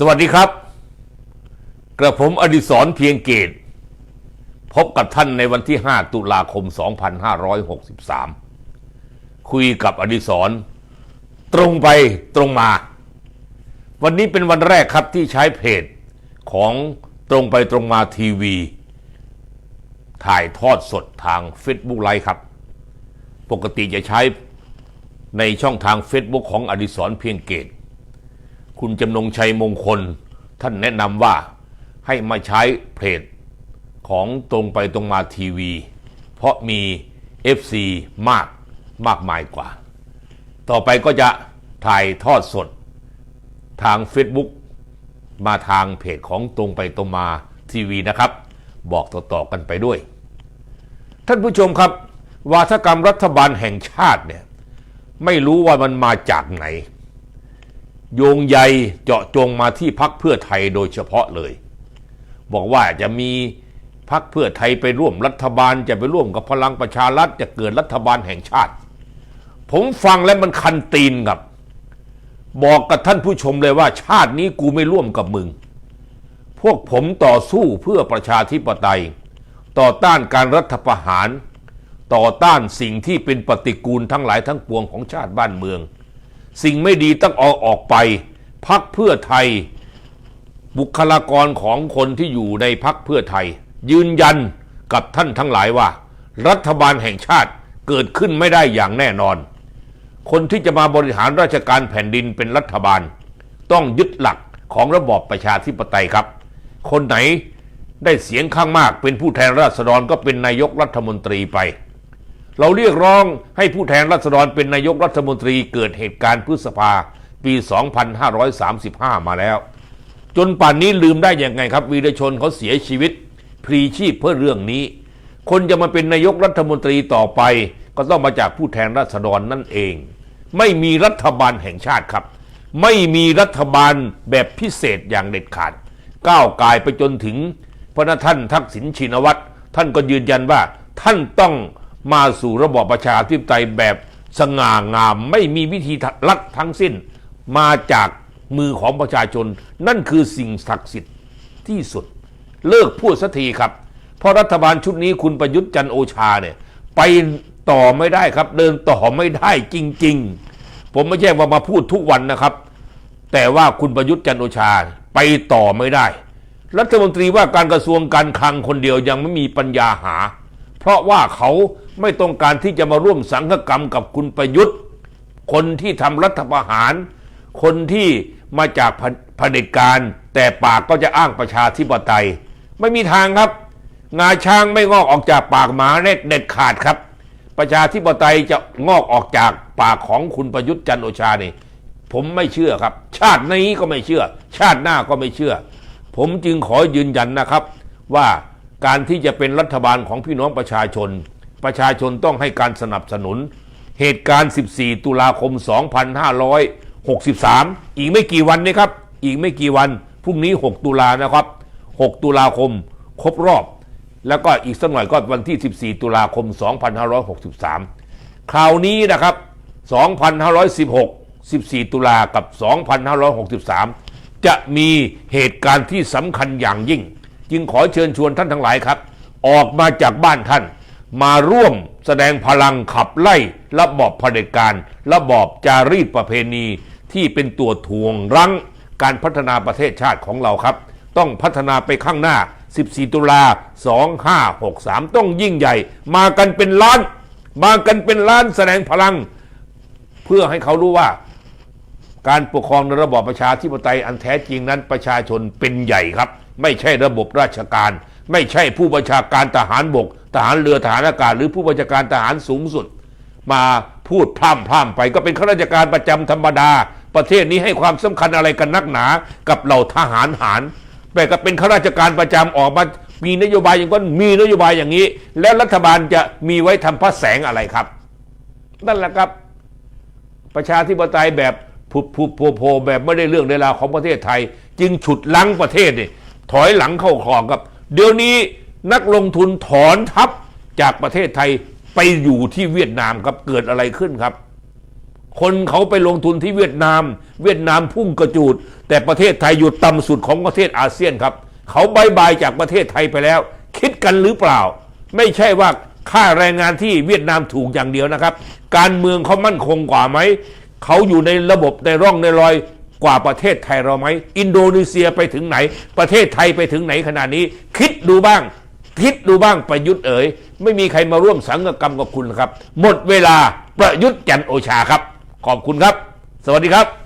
สวัสดีครับ กระผมอดิศรเพียงเกต พบกับท่านในวันที่ 5 ตุลาคม 2563 คุยกับอดิศรตรงไปตรงมา วันนี้เป็นวันแรกครับที่ใช้เพจของตรงไปตรงมาทีวี ถ่ายทอดสดทาง Facebook ไลฟ์ครับ ปกติจะใช้ในช่องทาง Facebook ของอดิศรเพียงเกต คุณจำนงชัยมงคล ท่านแนะนำว่าให้มาใช้เพจของตรงไปตรงมาทีวี เพราะมี FC มากมากมายกว่า ต่อไปก็จะถ่ายทอดสด ทาง Facebook มาทางเพจของตรงไปตรงมาทีวีนะครับ บอกต่อๆกันไปด้วย ท่านผู้ชมครับ วาทกรรมรัฐบาลแห่งชาติเนี่ยไม่รู้ว่ามันมาจากไหน โยงใยเจาะจงมาที่พักเพื่อไทยโดยเฉพาะเลย บอกว่าจะมีพักเพื่อไทยไปร่วมรัฐบาล จะไปร่วมกับพลังประชารัฐจะเกิดรัฐบาลแห่งชาติ ผมฟังแล้วมันคันตีนครับ บอกกับท่านผู้ชมเลยว่าชาตินี้กูไม่ร่วมกับมึง พวกผมต่อสู้เพื่อประชาธิปไตย ต่อต้านการรัฐประหาร ต่อต้านสิ่งที่เป็นปฏิกูลทั้งหลายทั้งปวงของชาติบ้านเมือง สิ่งไม่ดีต้องเอาออกไป พักเพื่อไทย บุคลากรของคนที่อยู่ในพักเพื่อไทย ยืนยันกับท่านทั้งหลายว่า รัฐบาลแห่งชาติเกิดขึ้นไม่ได้อย่างแน่นอน คนที่จะมาบริหารราชการแผ่นดินเป็นรัฐบาล ต้องยึดหลักของระบอบประชาธิปไตยครับ คนไหนได้เสียงข้างมากเป็นผู้แทนราษฎรก็เป็นนายกรัฐมนตรีไป เราเรียกร้องให้ผู้แทนรัษฎรเป็นนายกรัฐมนตรีเกิดเหตุการณ์พฤษภาปี 2535 มาแล้ว จนป่านนี้ลืมได้ยังไงครับ วีรชนเขาเสียชีวิต พรีชีพเพื่อเรื่องนี้ คนจะมาเป็นนายกรัฐมนตรีต่อไป ก็ต้องมาจากผู้แทนราษฎรนั่นเอง ไม่มีรัฐบาลแห่งชาติครับ ไม่มีรัฐบาลแบบพิเศษอย่างเด็ดขาด ก้าวกายไปจนถึงพระท่านทักษิณชินวัตรท่านก็ยืนยันว่าท่านต้อง มาสู่ระบอบประชาธิปไตยแบบสง่างามไม่มีวิธีลัดทั้งสิ้น มาจากมือของประชาชน นั่นคือสิ่งศักดิ์สิทธิ์ที่สุด เลิกพูดสักทีครับ เพราะรัฐบาลชุดนี้คุณประยุทธ์จันโอชาเนี่ย ไปต่อไม่ได้ครับ เดินต่อไม่ได้จริง ๆ ผมไม่ใช่ว่ามาพูดทุกวันนะครับ แต่ว่าคุณประยุทธ์จันโอชาไปต่อไม่ได้ รัฐมนตรีว่าการกระทรวงการคลังคนเดียวยังไม่มีปัญญาหา เพราะว่าเขา ไม่ต้องการที่จะมาร่วมสังฆกรรมกับคุณประยุทธ์ คนที่ทำรัฐประหาร คนที่มาจากเผด็จการ แต่ปากก็จะอ้างประชาธิปไตย ไม่มีทางครับ งาช้างไม่งอกออกจากปากหมาเน็ดเด็ดขาดครับ ประชาธิปไตยจะงอกออกจากปากของคุณประยุทธ์จันโอชานี่ผมไม่เชื่อครับ ชาตินี้ก็ไม่เชื่อ ชาติหน้าก็ไม่เชื่อ ผมจึงขอยืนยันนะครับว่าการที่จะเป็นรัฐบาลของพี่น้องประชาชน ประชาชนต้องให้การสนับสนุน เหตุการณ์ 14 ตุลาคม 2563 อีกไม่กี่วันนี้ครับ อีกไม่กี่วัน พรุ่งนี้ 6 ตุลานะครับ 6 ตุลาคมครบรอบ แล้วก็อีกสักหน่อยก็วันที่ 14 ตุลาคม 2563 คราวนี้นะครับ 2516 14 ตุลากับ 2563 จะมีเหตุการณ์ที่สำคัญอย่างยิ่ง จึงขอเชิญชวนท่านทั้งหลายครับ ออกมาจากบ้านท่าน มาร่วมแสดงพลังขับไล่ระบอบเผด็จการ ระบอบจารีตประเพณีที่เป็นตัวทวงรั้งการพัฒนาประเทศชาติของเราครับ ต้องพัฒนาไปข้างหน้า 14 ตุลา 2563 ต้องยิ่งใหญ่ มากันเป็นล้าน มากันเป็นล้านแสดงพลัง เพื่อให้เขารู้ว่า การปกครองในระบอบประชาธิปไตยอันแท้จริงนั้นประชาชนเป็นใหญ่ครับ ไม่ใช่ระบบราชการ ไม่ใช่ผู้บัญชาการทหารบก ทหารเรือทหารอากาศ หรือผู้บัญชาการทหารสูงสุด มาพูดพร่ำพร่ำไป ก็เป็นข้าราชการประจำธรรมดา ประเทศนี้ให้ความสำคัญอะไรกันนักหนา กับเหล่าทหารหารแต่ก็เป็นข้าราชการประจำออกมามีนโยบายอย่างนั้นมีนโยบายอย่างนี้ แล้วรัฐบาลจะมีไว้ทำพระแสงอะไรครับ นั่นแหละครับ ประชาธิปไตยแบบผุบผุบโผโผแบบไม่ได้เรื่องในราของประเทศไทย จึงฉุดลังประเทศนี่ถอยหลังเข้าคลองครับ เดี๋ยวนี้ นักลงทุนถอนทัพจากประเทศไทยไปอยู่ที่เวียดนามครับเกิดอะไรขึ้นครับ คนเขาไปลงทุนที่เวียดนาม เวียดนามพุ่งกระจูด แต่ประเทศไทยอยู่ต่ำสุดของประเทศอาเซียนครับ เขาบายบายจากประเทศไทยไปแล้ว คิดกันหรือเปล่า ไม่ใช่ว่าค่าแรงงานที่เวียดนามถูกอย่างเดียวนะครับ การเมืองเขามั่นคงกว่าไหมเขาอยู่ในระบบในร่องในรอยกว่าประเทศไทยเราไหม อินโดนีเซียไปถึงไหน ประเทศไทยไปถึงไหนขนาดนี้ คิดดูบ้าง คิดดูบ้างประยุทธ์เอ๋ยไม่มีใครมาร่วมสังกกรรมกับคุณครับ หมดเวลาประยุทธ์จันโอชาครับ ขอบคุณครับ สวัสดีครับ